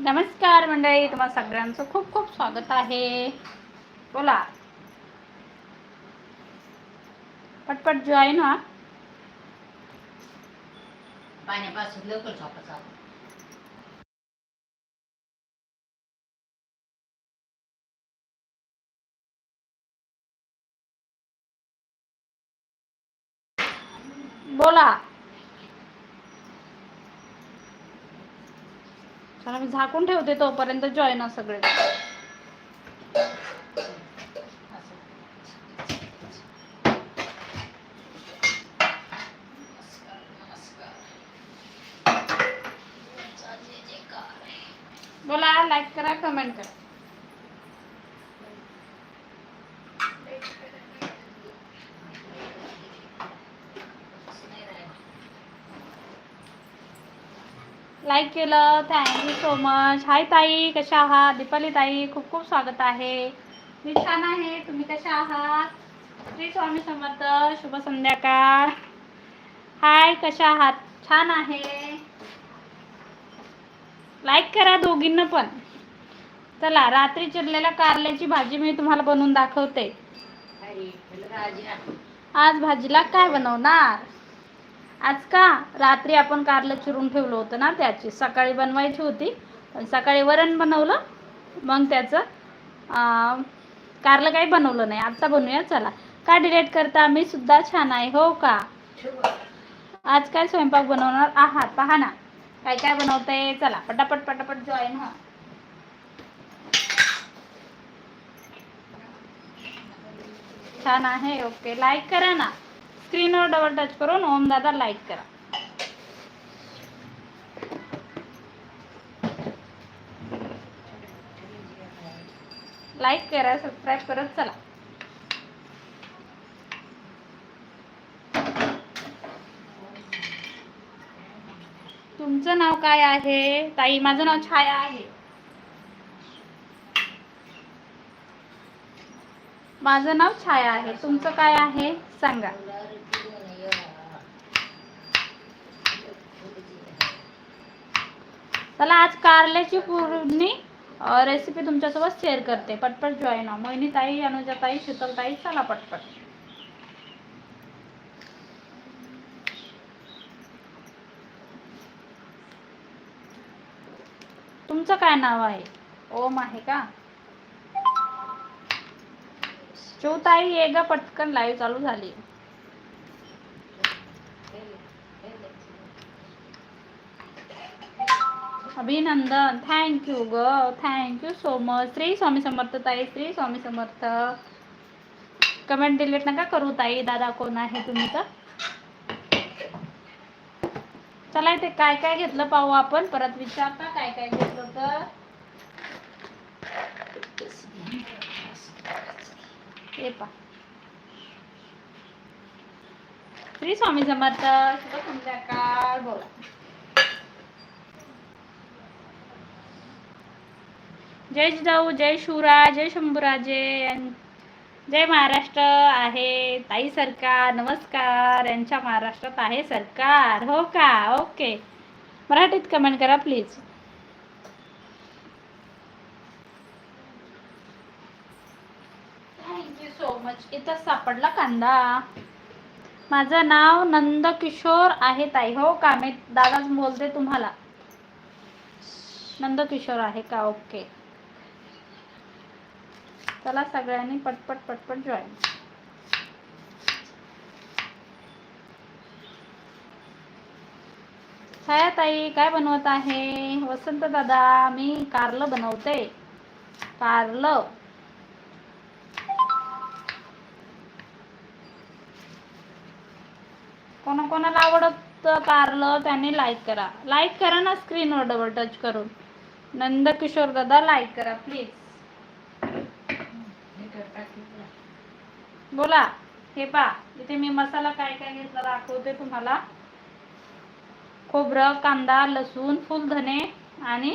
नमस्कार मंडळी तुम्हाला सगळ्यांचं खूप खूप स्वागत आहे. बोला. पटपट जॉईन व्हा. पाण्यापासून लवकर झोपायचं बोला. चला मी झाकून ठेवते तोपर्यंत जॉईन सगळे. बोला लाईक करा कमेंट करा. लाईक केलं थँक्यू सो मच हाय ताई. कशा आहात? दीपाली ताई खूप खूप स्वागत आहे. मी छान आहे. तुम्ही कशा आहात? श्री स्वामी समर्थ. शुभ संध्याकाळ. हाय कशा आहात? छान आहे. लाईक करा दोघींना पण. चला रात्री चिरलेल्या कारल्याची भाजी मी तुम्हाला बनवून दाखवते. आज भाजीला काय बनवणार? आज का? रात्री आपण कारलं चिरून ठेवलं होतं ना त्याची. सकाळी बनवायची होती पण सकाळी वरण बनवलं. मग त्याचं कारलं काही बनवलं नाही. आत्ता बनवूया. चला. का डिलेट करता? मी सुद्धा छान आहे. हो का? आज काय स्वयंपाक बनवणार आहात? पहा ना. काय काय बनवतंय? चला. पटापट पटापट जॉईन हो छान आहे. ओके लाईक करा ना. स्क्रीनवर डबल टच करून ओम दादा लाईक करा. लाईक करा सबस्क्राईब करत चला. तुमचं नाव काय आहे? ताई माझं नाव छाया आहे. माझं नाव छाया आहे. तुमचं काय आहे? सांगा. चला आज कारल्याची पूर्णी रेसिपी तुमच्यासोबत शेअर करते. पटपट जॉईन हो. मोहिनीताई अनुजाताई ताई ताई चला पटपट. तुमचं काय नाव आहे? ओम आहे का? शिवताई ये ग पटकन लाईव्ह चालू झाली. अभिनंदन. थँक्यू ग. Thank you so much Shri Swami Samarth ताई श्री स्वामी समर्थ. कमेंट डिलीट नका करू ताई. दादा कोण आहे तुम्ही तर? चला इथे काय काय घेतलं पाहू आपण? परत विचारता काय काय घेतलं तर. हे पा श्री स्वामी समर्थ शुभ संध्याकाळ बोला जय जिजाऊ जय शिवरा जय शंभूराजे जय महाराष्ट्र आहे ताई सरकार नमस्कार यांच्या महाराष्ट्रात आहे सरकार हो का ओके मराठीत कमेंट करा प्लीज थँक्यू सो मच इथं सापडला कांदा. माझं नाव नंदकिशोर आहे ताई. हो का? मी दादाच बोलते तुम्हाला. नंदकिशोर आहे का? ओके. चला सगळ्यांनी पटपट पटपट जॉईन छाया ताई काय बनवत आहे? वसंत दादा मी कारलं बनवते. कारलं. कोणा कोणाला आवडत कारलं त्याने लाईक करा. लाईक करा ना स्क्रीनवर डबल टच करून. नंदकिशोर दादा लाईक करा प्लीज बोला हे पा इथे मी मसाला काय काय घेतला दाखवते तुम्हाला. खोबरं कांदा लसूण फुलधने आणि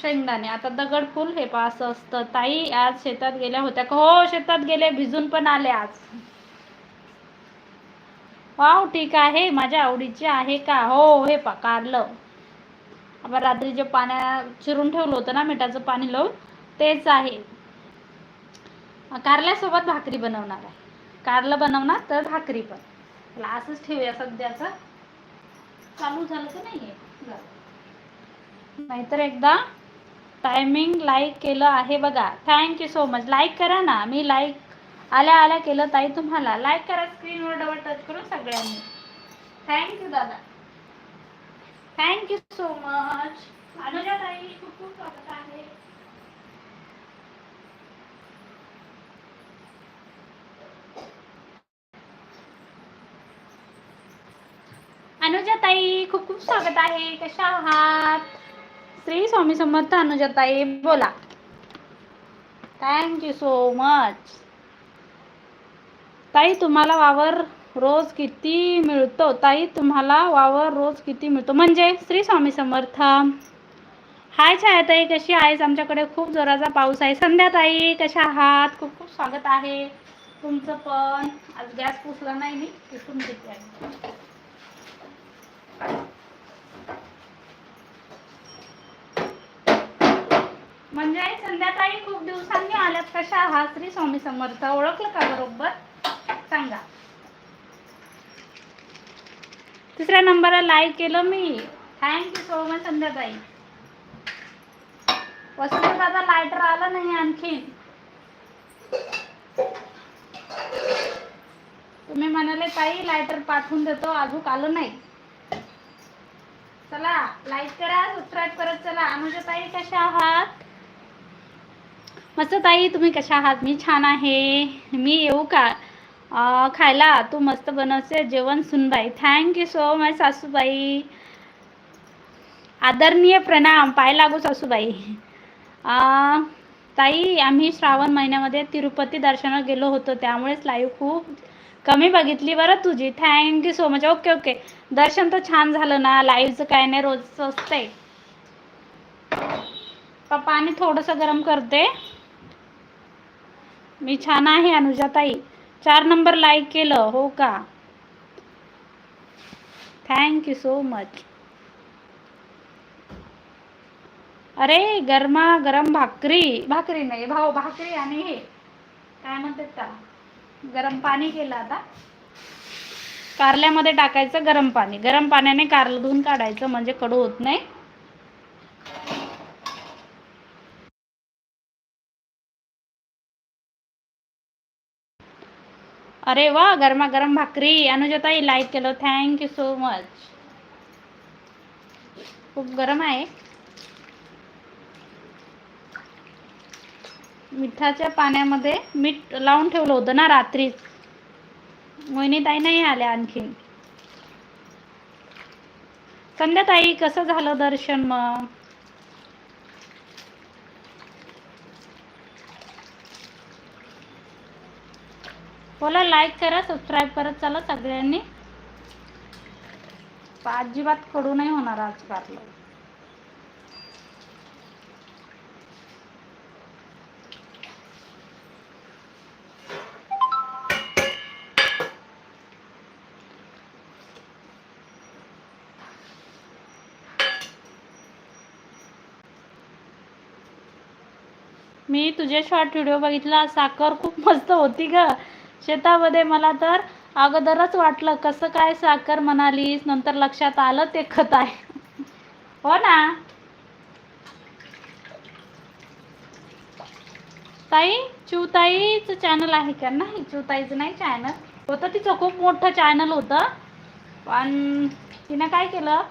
शेंगदाणे. आता दगड फुल हे पा असं असतं. ताई आज शेतात गेल्या होत्या. हो शेतात गेले भिजून पण आले आज. वाव ठीक आहे. माझ्या आवडीचे आहे का? हो हे पा कारलं. आपण रात्री जे पाण्या चिरून ठेवलं होतं ना मिठाचं पाणी लावून तेच आहे. कारल्यासोबत भाकरी बनवणार आहे. कारलं बनवणार तर भाकरी पण. असंच ठेवूया सध्याचं. चालू झालं तर नाही आहे नाहीतर एकदा टायमिंग लाईक केलं आहे बघा. थँक्यू सो मच लाईक करा ना. मी लाईक आल्या आल्या केलं ताई तुम्हाला. लाईक करा स्क्रीनवर डबल टच करून सगळ्यांनी. थँक्यू दादा. थँक्यू सो मच अनुजा ताई खूप खूप स्वागत आहे. अनुजा ताई खूप खूप स्वागत आहे. कशा आहात? श्री स्वामी समर्थ अनुजा ताई बोला. थँक्यू सो मच ताई तुम्हाला वावर रोज किती मिळतो? ताई तुम्हाला वावर रोज किती मिळतो? म्हणजे श्री स्वामी समर्थ. हाय छायाताई कशी आहेस? आमच्याकडे खूप जोराचा पाऊस आहे. संध्याताई कशा आहात? खूप खूप स्वागत आहे. तुमचं पण. आज गॅस पुसला नाही मी पुसून घेते म्हणजे संध्याकाळी खूप दिवसांनी आल्यात. कशा आहात? श्री स्वामी समर्थ. ओळखलं का बरोबर? सांगा. तिसऱ्या नंबरला लाईक केलं मी. थँक्यू सो मच संध्याताई. वसंत दादा लायटर आला नाही आणखीन तुम्ही म्हणाले ताई लायटर पाठवून देतो अजून आलं नाही. चला लाईक करा सबस्क्राईब करत चला. अनुजा ताई कशा आहात? मस्त ताई तुम्ही कशा आहात? मी छान आहे. मी येऊ का? खायला. तू मस्त बनवते जेवण सुनबाई. थँक्यू सो मच सासूबाई. आदरणीय प्रणाम. पाय लागू सासूबाई. ताई आम्ही श्रावण महिन्यामध्ये तिरुपती दर्शनाला गेलो होतो. त्यामुळेच लाईव्ह खूप कमी बघितली बरं तुझी. Thank you so much okay okay Darshan तर छान झालं ना? लाईव्हचं काय नाही रोजचं असतंय. पप्पा पाणी थोडंसं गरम करते. मी छान आहे अनुजाताई. चार नंबर लाईक केलं हो का? थँक्यू सो मच अरे गरमा गरम भाकरी. भाकरी नाही भाऊ भाकरी आणि हे. काय म्हणतात त्याला? गरम पाणी केलं आता. कारल्यामध्ये टाकायचं गरम पाणी. गरम पाण्याने कारलं धुवून काढायचं म्हणजे कडू होत नाही. अरे वा गरमागरम भाकरी. अनुजाताई लाईक केलं. थँक्यू सो मच खूप गरम आहे. मिठाच्या पाण्यामध्ये मीठ लावून ठेवलं होतं ना रात्रीच मोहिनीताई नाही आल्या आणखीन. संध्याताई कसं झालं दर्शन मग? बोला लाईक करा सबस्क्राईब करत चला सगळ्यांनी. अजिबात कडू नाही होणार आज कारलं मी तुझे शॉर्ट व्हिडिओ बघितला. साखर खूप मस्त होती ग. शेतामध्ये मला तर अगोदरच वाटलं कसं काय साखर म्हणालीस? नंतर लक्षात आलं ते खत आहे. हो ना? ताई चिवताईचं चॅनल आहे का? नाही चिवताईचं नाही चॅनल होतं तिचं खूप मोठं चॅनल होतं. पण तिनं काय केलं?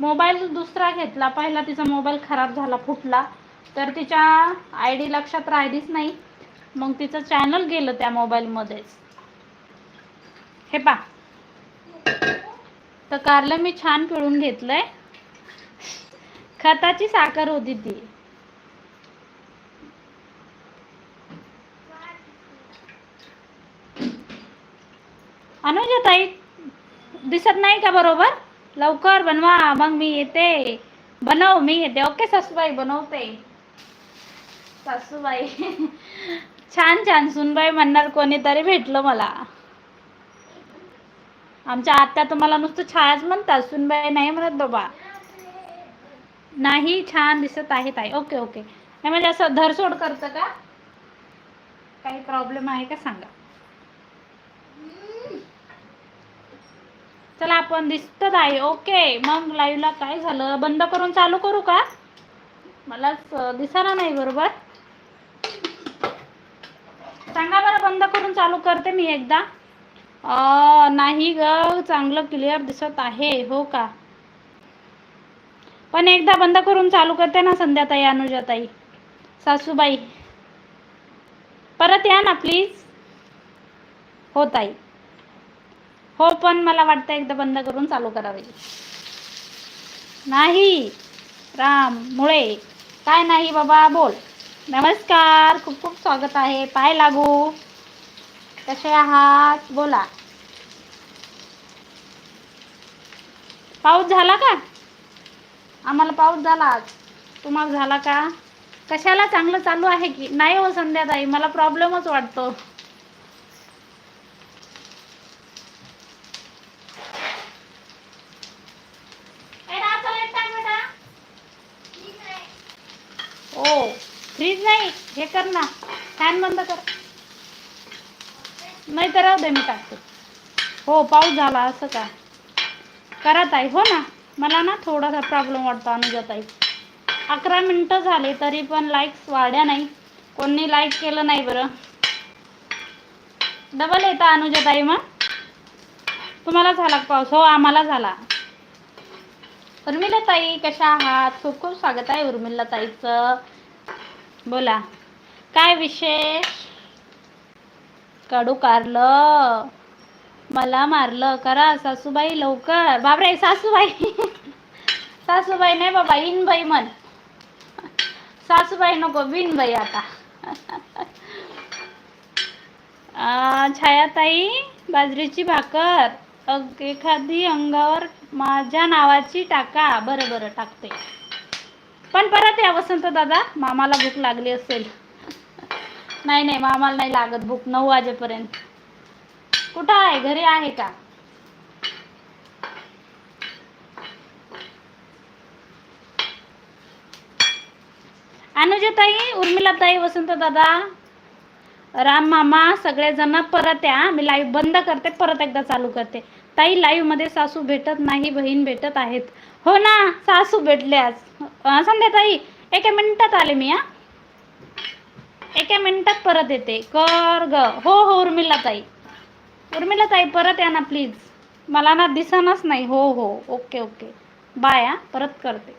मोबाईल दुसरा घेतला. पहिला तिचा मोबाईल खराब झाला फुटला. तर तिच्या आय डी लक्षात राहिलीच नाही. मग तिचं चॅनल गेलं त्या मोबाईलमध्येच हे पा तर कारलं मी छान पिळून घेतलंय. खताची साखर होती ती. अनुजा ताई दिसत नाही का बरोबर? लवकर बनवा मग मी येते. बनव मी येते. ओके सासूबाई बनवते. सासूबाई. छान छान. सुनबाई म्हणणार कोणीतरी भेटलं मला. आमच्या आत्या तुम्हाला नुसतं छायाच म्हणतात. सुनबाई नाही म्हणत बाबा. नाही छान दिसत आहे ताई. Okay okay. नाही म्हणजे असं धरसोड करतं का? काही प्रॉब्लेम आहे का सांगा. चला आपण दिसत आहे ओके. मग लाईव्हला काय झालं? बंद करून चालू करू का? मला दिसायला नाही बरोबर. सांगा बरं बंद करून चालू करते मी एकदा. नाही ग चांगलं क्लिअर दिसत आहे हो का? पण एकदा बंद करून चालू करते ना संध्याताई अनुजाताई सासूबाई. परत या ना प्लीज हो ताई. हो पण मला वाटतं एकदा बंद करून चालू करावे. नाही राम मुळे. काय नाही बाबा बोल. नमस्कार खूप खूप स्वागत आहे. पाय लागू. कसे आहात? बोला. पाऊस झाला का? आम्हाला पाऊस झाला आज. तुम्हाला झाला का? कशाला चांगलं चालू आहे की? नाही हो संध्याताई मला प्रॉब्लेमच वाटतो ए, राव, चला, एक टाक बेटा. ओ फ्रीज नाही हे कर ना. फॅन बंद कर. नाही तर राहू दे मी टाकते. हो पाऊस झाला असं का? करत आहे हो ना. मला ना थोडासा प्रॉब्लेम वाटतो अनुजाताई. अकरा मिनटं झाले तरी पण लाईक्स वाढ्या नाही. कोणी लाईक केलं नाही बरं. डबल येतं अनुजाताई मग. तुम्हाला झाला पाऊस? हो आम्हाला झाला. उर्मिला ताई कशा आहात? खूप खूप स्वागत आहे उर्मिला ताईचं. बोला. काय विशेष? कडू कारलं. मला मारलं. करा सासूबाई लवकर. बापरे सासूबाई. सासूबाई नाही बाबा इनबाई म्हण. सासूबाई नको बिनबाई आता. छायाताई बाजरीची भाकर. अग एखादी अंगावर माझ्या नावाची टाका. बरं बरं टाकते. पण परत या वसंत दादा. मामाला भूक लागली असेल. नाही नाही मामाला नाही लागत भूक नऊ वाजेपर्यंत. कुठं आहे? घरी आहे का? अनुजाताई उर्मिलाताई वसंत दादा राम मामा सगळेजण परत या. मी लाईव्ह बंद करते परत एकदा चालू करते. ताई लाईव्हमध्ये सासू भेटत नाही बहीण भेटत आहेत. हो ना सासू भेटले आज संध्या संध्याताई एका मिनिटात आले मी हा. एका मिनिटात परत येते. कर ग. हो हो उर्मिला ताई. उर्मिला ताई परत या ना प्लीज मला ना दिसणारच नाही. हो हो. Okay okay. बाय हा. परत करते.